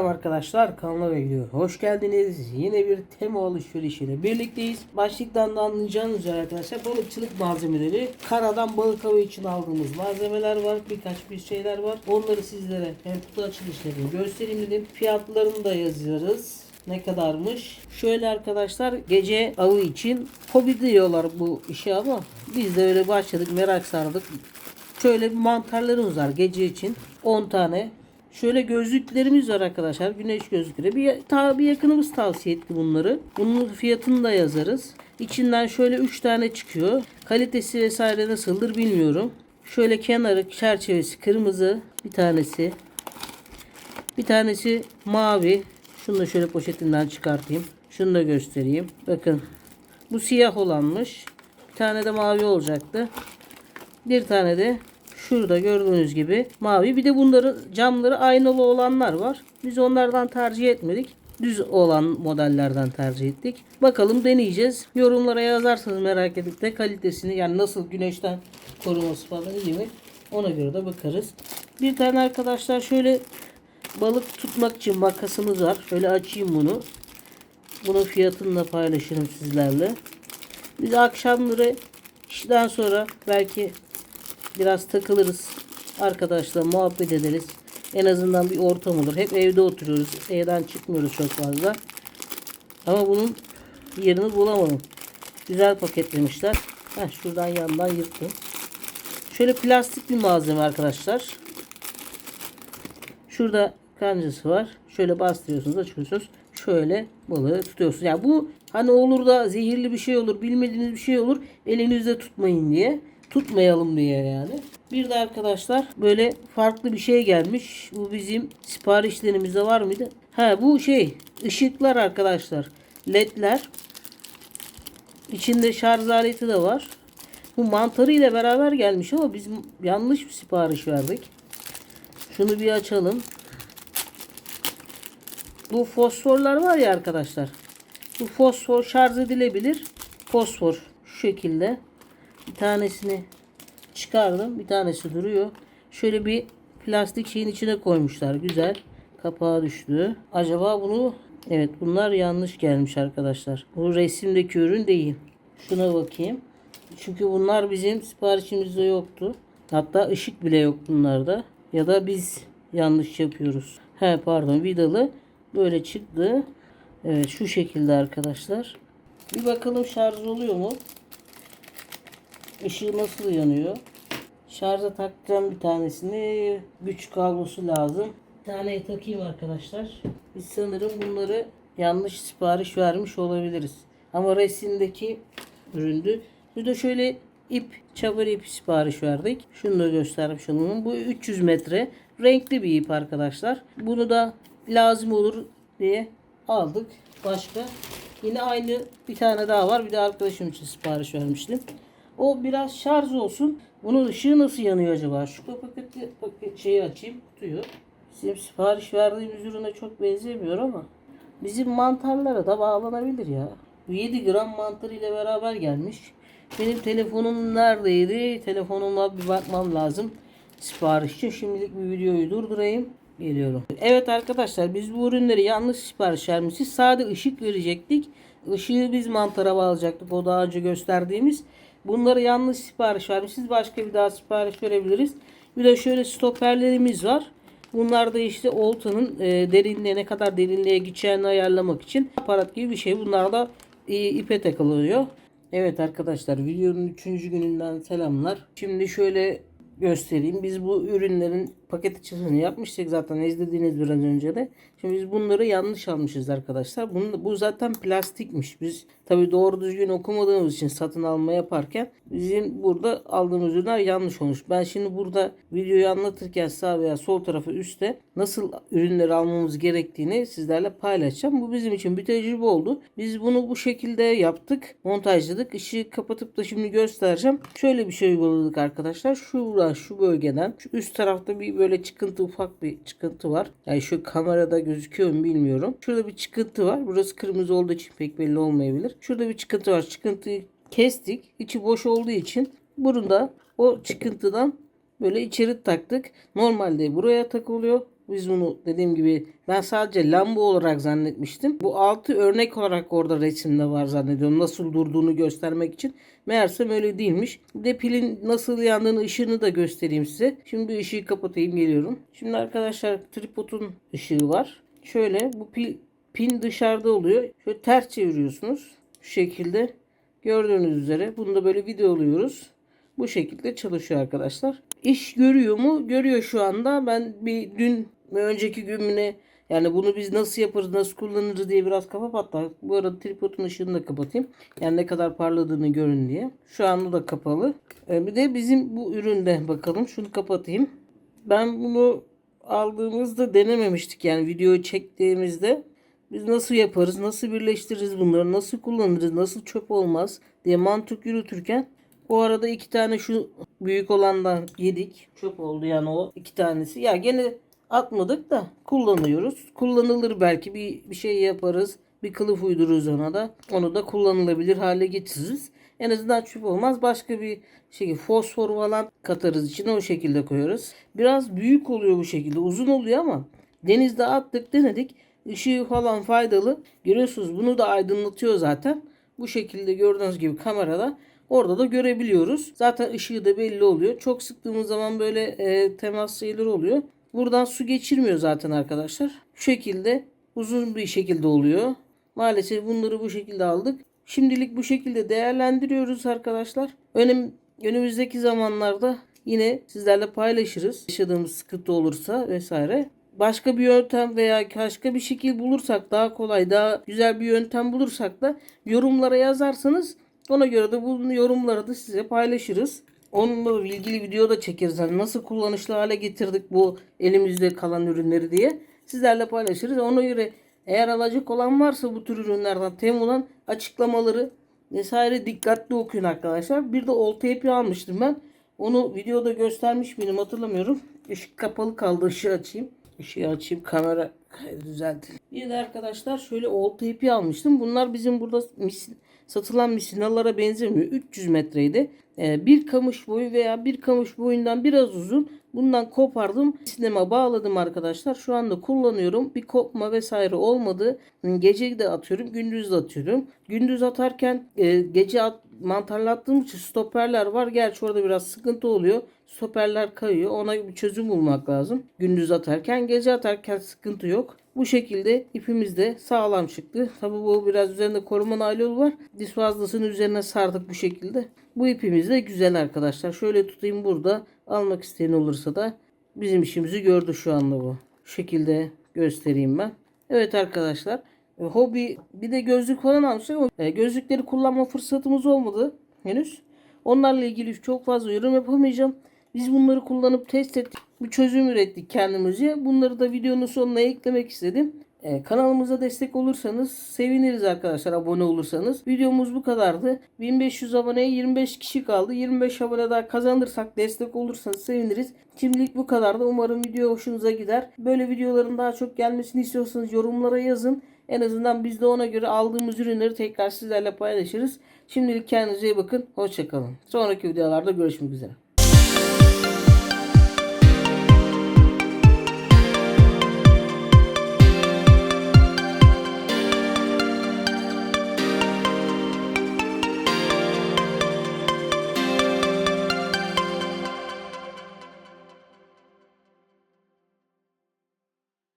Selam arkadaşlar kanala bekliyor. Hoş geldiniz. Yine bir tema alışverişiyle birlikteyiz. Başlıktan da anlayacağınız üzere arkadaşlar balıkçılık malzemeleri. Karadan balık avı için aldığımız malzemeler var. Birkaç bir şeyler var. Onları sizlere hem kutu açılışlarını göstereyim dedim. Fiyatlarını da yazıyoruz. Ne kadarmış? Şöyle arkadaşlar gece avı için hobi diyorlar bu işe ama biz de öyle başladık merak sardık. Şöyle mantarlarımız var gece için 10 tane. Şöyle gözlüklerimiz var arkadaşlar. Güneş gözlükleri. Bir, ta, bir yakınımız tavsiye etti bunları. Bunun fiyatını da yazarız. İçinden şöyle 3 tane çıkıyor. Kalitesi vesaire nasıldır bilmiyorum. Şöyle kenarı çerçevesi kırmızı bir tanesi. Bir tanesi mavi. Şunu da şöyle poşetinden çıkartayım. Şunu da göstereyim. Bakın. Bu siyah olanmış. Bir tane de mavi olacaktı. Bir tane de şurada gördüğünüz gibi mavi. Bir de bunların camları aynalı olanlar var. Biz onlardan tercih etmedik. Düz olan modellerden tercih ettik. Bakalım deneyeceğiz. Yorumlara yazarsanız merak edip de kalitesini yani nasıl güneşten koruması falan iyi mi? Ona göre de bakarız. Bir tane arkadaşlar şöyle balık tutmak için makasımız var. Şöyle açayım bunu. Bunun fiyatını da paylaşırım sizlerle. Biz akşamları işten sonra belki biraz takılırız. Arkadaşlar muhabbet ederiz. En azından bir ortam olur. Hep evde oturuyoruz. Evden çıkmıyoruz çok fazla. Ama bunun yerini bulamadım. Güzel paketlemişler. Heh, şuradan yandan yırttım. Şöyle plastik bir malzeme arkadaşlar. Şurada kancası var. Şöyle bastırıyorsunuz, açıyorsunuz. Şöyle balığı tutuyorsunuz. Yani bu hani olur da zehirli bir şey olur, bilmediğiniz bir şey olur. Elinizde tutmayın diye. Tutmayalım diye yani. Bir de arkadaşlar böyle farklı bir şey gelmiş. Bu bizim siparişlerimizde var mıydı? Ha bu şey ışıklar arkadaşlar. Ledler. İçinde şarj aleti de var. Bu mantarı ile beraber gelmiş ama biz yanlış bir sipariş verdik. Şunu bir açalım. Bu fosforlar var ya arkadaşlar. Bu fosfor şarj edilebilir. Fosfor şu şekilde. Tanesini çıkardım. Bir tanesi duruyor. Şöyle bir plastik şeyin içine koymuşlar. Güzel. Kapağı düştü. Acaba bunu evet bunlar yanlış gelmiş arkadaşlar. Bu resimdeki ürün değil. Şuna bakayım. Çünkü bunlar bizim siparişimizde yoktu. Hatta ışık bile yok bunlarda. Ya da biz yanlış yapıyoruz. He pardon vidalı böyle çıktı. Evet şu şekilde arkadaşlar. Bir bakalım şarj oluyor mu? Işığı nasıl yanıyor? Şarja takacağım bir tanesini. Güç kablosu lazım. Bir tane takayım arkadaşlar. Biz sanırım bunları yanlış sipariş vermiş olabiliriz. Ama resimdeki üründü. Bir de şöyle ip, çadır ip sipariş verdik. Şunu da göstermiş olalım. Bu 300 metre. Renkli bir ip arkadaşlar. Bunu da lazım olur diye aldık. Başka yine aynı bir tane daha var. Bir de arkadaşım için sipariş vermiştim. O biraz şarj olsun. Bunun ışığı nasıl yanıyor acaba? Şu paketi, paket şeyi açayım. Kutuyu. Bizim sipariş verdiğimiz ürüne çok benzemiyor ama bizim mantarlara da bağlanabilir ya. Bu 7 gram mantar ile beraber gelmiş. Benim telefonum neredeydi? Telefonuma bir bakmam lazım. Sipariş için şimdilik bir videoyu durdurayım. Geliyorum. Evet arkadaşlar biz bu ürünleri yanlış sipariş vermişiz. Sade ışık verecektik. Işığı biz mantara bağlayacaktık. O daha önce gösterdiğimiz. Bunları yanlış sipariş vermişiz. Başka bir daha sipariş verebiliriz. Bir de şöyle stoperlerimiz var. Bunlar da işte oltanın e, derinliğe ne kadar derinliğe gideceğini ayarlamak için aparat gibi bir şey. Bunlar da e, ipe takılıyor. Evet arkadaşlar videonun 3. gününden selamlar. Şimdi şöyle göstereyim. Biz bu ürünlerin paket açılımını yapmıştık zaten izlediğiniz biraz önce de. Şimdi biz bunları yanlış almışız arkadaşlar. Bunu, bu zaten plastikmiş. Biz tabi doğru düzgün okumadığımız için satın alma yaparken bizim burada aldığımız ürünler yanlış olmuş. Ben şimdi burada videoyu anlatırken sağ veya sol tarafı üstte nasıl ürünleri almamız gerektiğini sizlerle paylaşacağım. Bu bizim için bir tecrübe oldu. Biz bunu bu şekilde yaptık. Montajladık. Işığı kapatıp da şimdi göstereceğim. Şöyle bir şey uyguladık arkadaşlar. Şuradan şu bölgeden şu üst tarafta bir böyle çıkıntı ufak bir çıkıntı var. Yani şu kamerada gözüküyor mu bilmiyorum. Şurada bir çıkıntı var. Burası kırmızı olduğu için pek belli olmayabilir. Şurada bir çıkıntı var. Çıkıntıyı kestik. İçi boş olduğu için bunu da o çıkıntıdan böyle içeri taktık. Normalde buraya takılıyor. Biz bunu dediğim gibi ben sadece lamba olarak zannetmiştim. Bu altı örnek olarak orada resimde var zannediyorum. Nasıl durduğunu göstermek için. Meğersem öyle değilmiş. Bir de pilin nasıl yandığını ışığını da göstereyim size. Şimdi bir ışığı kapatayım geliyorum. Şimdi arkadaşlar tripodun ışığı var. Şöyle bu pil pin dışarıda oluyor. Şöyle ters çeviriyorsunuz. Şu şekilde gördüğünüz üzere. Bunu da böyle videoluyoruz. Bu şekilde çalışıyor arkadaşlar. İş görüyor mu? Görüyor şu anda. Ben bir dün önceki gün mü ne yani bunu biz nasıl yaparız, nasıl kullanırız diye biraz kafa patladı. Bu arada tripodun ışığını da kapatayım. Yani ne kadar parladığını görün diye. Şu anda da kapalı. Ee, bir de bizim bu üründe bakalım. Şunu kapatayım. Ben bunu aldığımızda denememiştik. Yani videoyu çektiğimizde biz nasıl yaparız, nasıl birleştiririz bunları, nasıl kullanırız, nasıl çöp olmaz diye mantık yürütürken o arada iki tane şu büyük olandan yedik. Çöp oldu yani o iki tanesi. Ya gene atmadık da kullanıyoruz. Kullanılır belki bir, bir şey yaparız. Bir kılıf uydururuz ona da. Onu da kullanılabilir hale getiririz. En azından çöp olmaz. Başka bir şey fosfor falan katarız içine o şekilde koyarız. Biraz büyük oluyor bu şekilde. Uzun oluyor ama denizde attık denedik. Işığı falan faydalı. Görüyorsunuz bunu da aydınlatıyor zaten. Bu şekilde gördüğünüz gibi kamerada orada da görebiliyoruz. Zaten ışığı da belli oluyor. Çok sıktığımız zaman böyle e, temas sayıları oluyor. Buradan su geçirmiyor zaten arkadaşlar. Şu şekilde uzun bir şekilde oluyor. Maalesef bunları bu şekilde aldık. Şimdilik bu şekilde değerlendiriyoruz arkadaşlar. Önem, önümüzdeki zamanlarda yine sizlerle paylaşırız. Yaşadığımız sıkıntı olursa vesaire. Başka bir yöntem veya başka bir şekil bulursak daha kolay, daha güzel bir yöntem bulursak da yorumlara yazarsanız ona göre de bu yorumları da size paylaşırız. Onunla ilgili video da çekeriz. Hani nasıl kullanışlı hale getirdik bu elimizde kalan ürünleri diye sizlerle paylaşırız. Ona göre eğer alacak olan varsa bu tür ürünlerden Temu'dan açıklamaları vesaire dikkatli okuyun arkadaşlar. Bir de olta ipi almıştım ben. Onu videoda göstermiş miydim hatırlamıyorum. Işık kapalı kaldı. Işığı açayım. Işığı açayım. Kamera düzeltelim. Bir de arkadaşlar şöyle olta ipi almıştım. Bunlar bizim burada mis- satılan misinalara benzemiyor. 300 metreydi. Ee, bir kamış boyu veya bir kamış boyundan biraz uzun. Bundan kopardım. Sinema bağladım arkadaşlar. Şu anda kullanıyorum. Bir kopma vesaire olmadı. Gece de atıyorum. Gündüz de atıyorum. Gündüz atarken e, gece at, mantarlattığım için stoperler var. Gerçi orada biraz sıkıntı oluyor. Stoperler kayıyor. Ona bir çözüm bulmak lazım. Gündüz atarken gece atarken sıkıntı yok. Bu şekilde ipimiz de sağlam çıktı. Tabi bu biraz üzerinde koruma naylon var. Dis fazlasını üzerine sardık bu şekilde. Bu ipimiz de güzel arkadaşlar. Şöyle tutayım burada. Almak isteyen olursa da bizim işimizi gördü şu anda bu. Şekilde göstereyim ben. Evet arkadaşlar. e, Hobi bir de gözlük falan almıştık ama e, gözlükleri kullanma fırsatımız olmadı henüz. Onlarla ilgili çok fazla yorum yapamayacağım. Biz bunları kullanıp test ettik. Bir çözüm ürettik kendimizce. Bunları da videonun sonuna eklemek istedim. Ee, kanalımıza destek olursanız seviniriz arkadaşlar abone olursanız. Videomuz bu kadardı. 1500 aboneye 25 kişi kaldı. 25 abone daha kazanırsak destek olursanız seviniriz. Şimdilik bu kadardı. Umarım video hoşunuza gider. Böyle videoların daha çok gelmesini istiyorsanız yorumlara yazın. En azından biz de ona göre aldığımız ürünleri tekrar sizlerle paylaşırız. Şimdilik kendinize iyi bakın. Hoşçakalın. Sonraki videolarda görüşmek üzere.